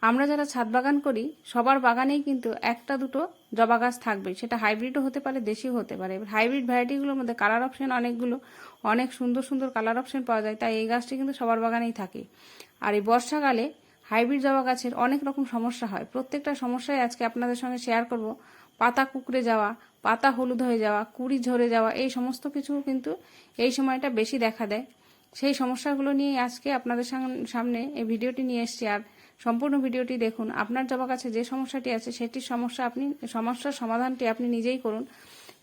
আমরা যারা ছাদ বাগান করি, সবার বাগানেই কিন্তু একটা দুটো জবা গাছ থাকবে। সেটা হাইব্রিডও হতে পারে দেশিও হতে পারে। এবার হাইব্রিড ভ্যারাইটিগুলোর মধ্যে কালার অপশন অনেকগুলো, অনেক সুন্দর সুন্দর কালার অপশন পাওয়া যায়, তাই এই গাছটি কিন্তু সবার বাগানেই থাকে। আর এই বর্ষাকালে হাইব্রিড জবা গাছের অনেক রকম সমস্যা হয়। প্রত্যেকটা সমস্যায় আজকে আপনাদের সঙ্গে শেয়ার করব। পাতা কুকড়ে যাওয়া, পাতা হলুদ হয়ে যাওয়া, কুড়ি ঝরে যাওয়া, এই সমস্ত কিছু কিন্তু এই সময়টা বেশি দেখা দেয়। সেই সমস্যাগুলো নিয়ে আজকে আপনাদের সাম- সামনে এই ভিডিওটি নিয়ে এসেছি। আর সম্পূর্ণ ভিডিওটি দেখুন। আপনার জবা কাছে যে সমস্যাটি আছে, সেটির সমস্যা আপনি, সমস্যার সমাধানটি আপনি নিজেই করুন।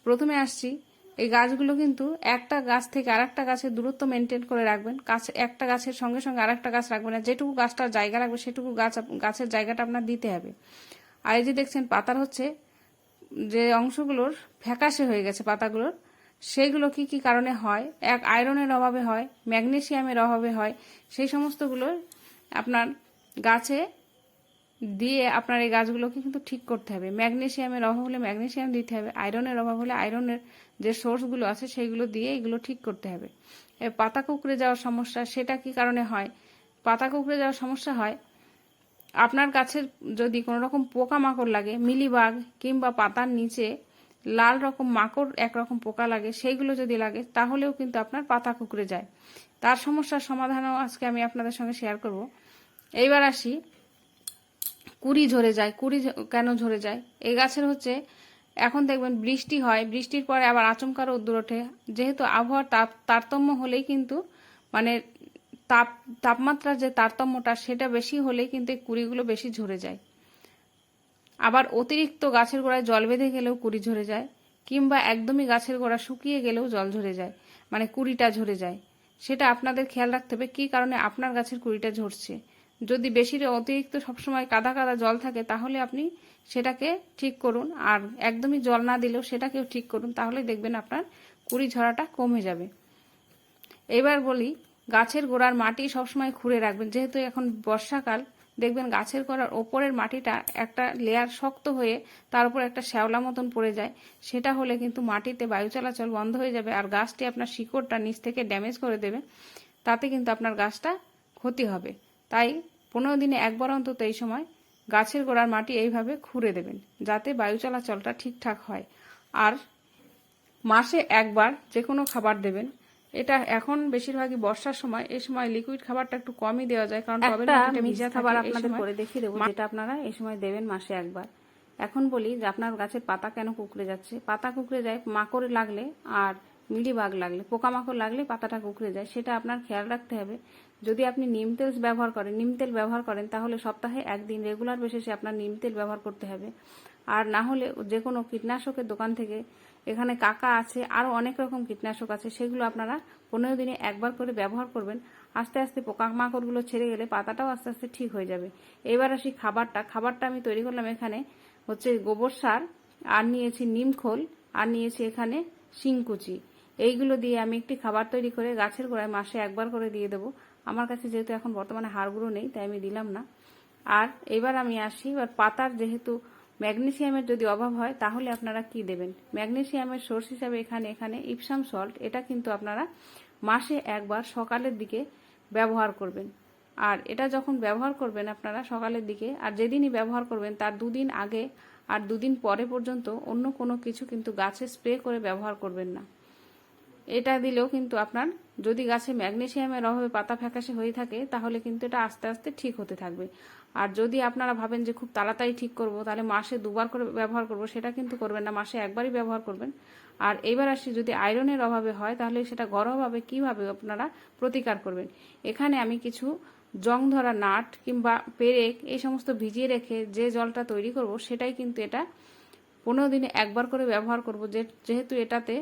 প্রথমে আসছি, এই গাছগুলো কিন্তু একটা গাছ থেকে আরেকটা গাছের দূরত্ব মেনটেন করে রাখবেন। গাছ একটা গাছের সঙ্গে সঙ্গে আরেকটা গাছ রাখবেন না। যেটুকু গাছটার জায়গা রাখবে, সেটুকু গাছ গাছের জায়গাটা আপনার দিতে হবে। আর এই যে দেখছেন, পাতার হচ্ছে যে অংশগুলোর ফ্যাকাশে হয়ে গেছে পাতাগুলোর সেইগুলো কি কি কারণে হয়? এক, আয়রনের অভাবে হয় ম্যাগনেসিয়ামের অভাবে হয়, সেই সমস্তগুলো আপনার গাছে দিয়ে আপনার এই গাছগুলোকে কিন্তু ঠিক করতে হবে। ম্যাগনেশিয়ামের অভাব হলে ম্যাগনেশিয়াম দিতে হবে। আয়রনের অভাব হলে আয়রনের যে সোর্সগুলো আছে সেইগুলো দিয়ে এগুলো ঠিক করতে হবে। এ, পাতা কুকড়ে যাওয়ার সমস্যা, সেটা কি কারণে হয়? পাতা কুকড়ে যাওয়ার সমস্যা হয়, আপনার গাছের যদি কোনো রকম পোকামাকড় লাগে, মিলিবাগ কিংবা পাতার নিচে লাল রকম মাকড় একরকম পোকা লাগে, সেইগুলো যদি লাগে, তাহলেও কিন্তু আপনার পাতা কুকড়ে যায়। তার সমস্যার সমাধানও আজকে আমি আপনাদের সঙ্গে শেয়ার করব। এইবার আসি। কুড়ি ঝরে যায়, কুড়ি কেন ঝরে যায়? এই গাছের হচ্ছে, এখন দেখবেন বৃষ্টি হয়, বৃষ্টির পরে আবার আচমকা রোদ্দুর ওঠে। যেহেতু আবহাওয়ার তাপ, তারতম্য হলেই কিন্তু মানে তাপ, তাপমাত্রার যে তারতম্যটা, সেটা বেশি হলেই কিন্তু এই কুড়িগুলো বেশি ঝরে যায়। আবার অতিরিক্ত গাছের গোড়ায় জল বেঁধে গেলেও কুড়ি ঝরে যায়, কিংবা একদমই গাছের গোড়া শুকিয়ে গেলেও জল ঝরে যায় মানে কুড়িটা ঝরে যায়। সেটা আপনাদের খেয়াল রাখতে হবে, কী কারণে আপনার গাছের কুড়িটা ঝরছে? যদি বেশি অতিরিক্ত সবসময় কাদা কাদা জল থাকে, তাহলে আপনি সেটাকে ঠিক করুন। আর একদমই জল না দিলেও সেটাকেও ঠিক করুন, তাহলে দেখবেন আপনার কুড়ি ঝরাটা কমে যাবে। এবার বলি, গাছের গোড়ার মাটি সবসময় খুঁড়ে রাখবেন। যেহেতু এখন বর্ষাকাল, দেখবেন গাছের গোড়ার ওপরের মাটিটা একটা লেয়ার শক্ত হয়ে তার উপর একটা শ্যাওলা মতন পড়ে যায়। সেটা হলে কিন্তু মাটিতে বায়ু চলাচল বন্ধ হয়ে যাবে আর গাছটি আপনার শিকড়টা নিচ থেকে ড্যামেজ করে দেবে। তাতে কিন্তু আপনার গাছটা ক্ষতি হবে। তাই পনেরো দিনে একবার অন্তত এই সময় গাছের গোড়ার মাটি এইভাবে খুঁড়ে দেবেন যাতে বায়ু চলাচলটা ঠিকঠাক হয়। আর মাসে একবার যে কোনো খাবার দেবেন। এটা এখন বেশিরভাগই বর্ষার সময় এই সময় লিকুইড খাবারটা একটু কমই দেওয়া যায় কারণ টবের ভিজা খাবার আপনাদের। করে দেখিয়ে দেবো যেটা আপনারা এই সময় দেবেন মাসে একবার। এখন বলি যে আপনার গাছের পাতা কেন কুকড়ে যাচ্ছে? পাতা কুকড়ে যায় মাকড় লাগলে আর মিলিবাগ লাগলে, পোকামাকড় লাগলে পাতাটা কুকড়ে যায়, সেটা আপনার খেয়াল রাখতে হবে। যদি আপনি নিম তেল ব্যবহার করেন, নিম তেল ব্যবহার করেন, তাহলে সপ্তাহে একদিন রেগুলার বেসিসে আপনার নিম তেল ব্যবহার করতে হবে। আর না হলে যে কোনো কীটনাশকের দোকান থেকে এখানে কাকা আছে আরও অনেক রকম কীটনাশক আছে, সেগুলো আপনারা পনেরো দিনে একবার করে ব্যবহার করবেন। আস্তে আস্তে পোকামাকড়গুলো ছেড়ে গেলে পাতাটাও আস্তে আস্তে ঠিক হয়ে যাবে। এবার আসি খাবারটা। খাবারটা আমি তৈরি করলাম এখানে হচ্ছে গোবর সার, আর নিয়েছি নিমখোল আর নিয়েছি এখানে শিংকুচি। এইগুলো দিয়ে আমি একটি খাবার তৈরি করে গাছের গোড়ায় মাসে একবার করে দিয়ে দেবো। আমার কাছে যেহেতু এখন বর্তমানে হাড়গুলো নেই, তাই আমি দিলাম না। আর এবার আমি আসি, এবার পাতার যেহেতু ম্যাগনেসিয়ামের যদি অভাব হয়, তাহলে আপনারা কি দেবেন? ম্যাগনেসিয়ামের সোর্স হিসাবে এখানে এখানে ইপসাম সল্ট, এটা কিন্তু আপনারা মাসে একবার সকালের দিকে ব্যবহার করবেন। আর এটা যখন ব্যবহার করবেন আপনারা সকালের দিকে, আর যেদিনই ব্যবহার করবেন, তার দুদিন আগে আর দুদিন পরে পর্যন্ত অন্য কোনো কিছু কিন্তু গাছে স্প্রে করে ব্যবহার করবেন না। এটা দিলেও কিন্তু আপনার যদি গাছে ম্যাগনেশিয়ামের অভাবে পাতা ফ্যাকাশে হয়ে থাকে, তাহলে কিন্তু এটা আস্তে আস্তে ঠিক হতে থাকবে। আর যদি আপনারা ভাবেন যে খুব তাড়াতাড়ি ঠিক করব, তাহলে মাসে দুবার করে ব্যবহার করব, সেটা কিন্তু করবেন না, মাসে একবারই ব্যবহার করবেন। আর এবার আসি, যদি আয়রনের অভাবে হয়, তাহলে সেটা ঘরোয়াভাবে কীভাবে আপনারা প্রতিকার করবেন? এখানে আমি কিছু জং ধরা নাট কিংবা পেরেক, এই সমস্ত ভিজিয়ে রেখে যে জলটা তৈরি করব, সেটাই কিন্তু এটা পনেরো দিনে একবার করে ব্যবহার করব। যেহেতু এটাতে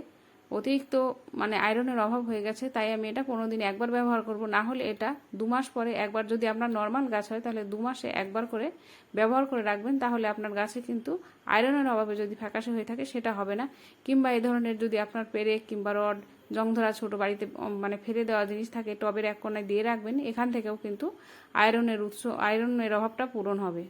অতিরিক্ত মানে আয়রনের অভাব হয়ে গেছে, তাই আমি এটা পনেরো দিনে একবার ব্যবহার করব। না হলে এটা দু মাস পরে একবার যদি আপনার নর্মাল গাছ হয়, তাহলে দু মাসে একবার করে ব্যবহার করে রাখবেন, তাহলে আপনার গাছে কিন্তু আয়রনের অভাবে যদি ফ্যাকাশে হয়ে থাকে, সেটা হবে না। কিংবা এই ধরনের যদি আপনার পেরেক কিংবা রড জং ধরা ছোটো বাড়িতে মানে ফেলে দেওয়া জিনিস থাকে, টবের এক কোনায় দিয়ে রাখবেন, এখান থেকেও কিন্তু আয়রনের উৎস আয়রনের অভাবটা পূরণ হবে।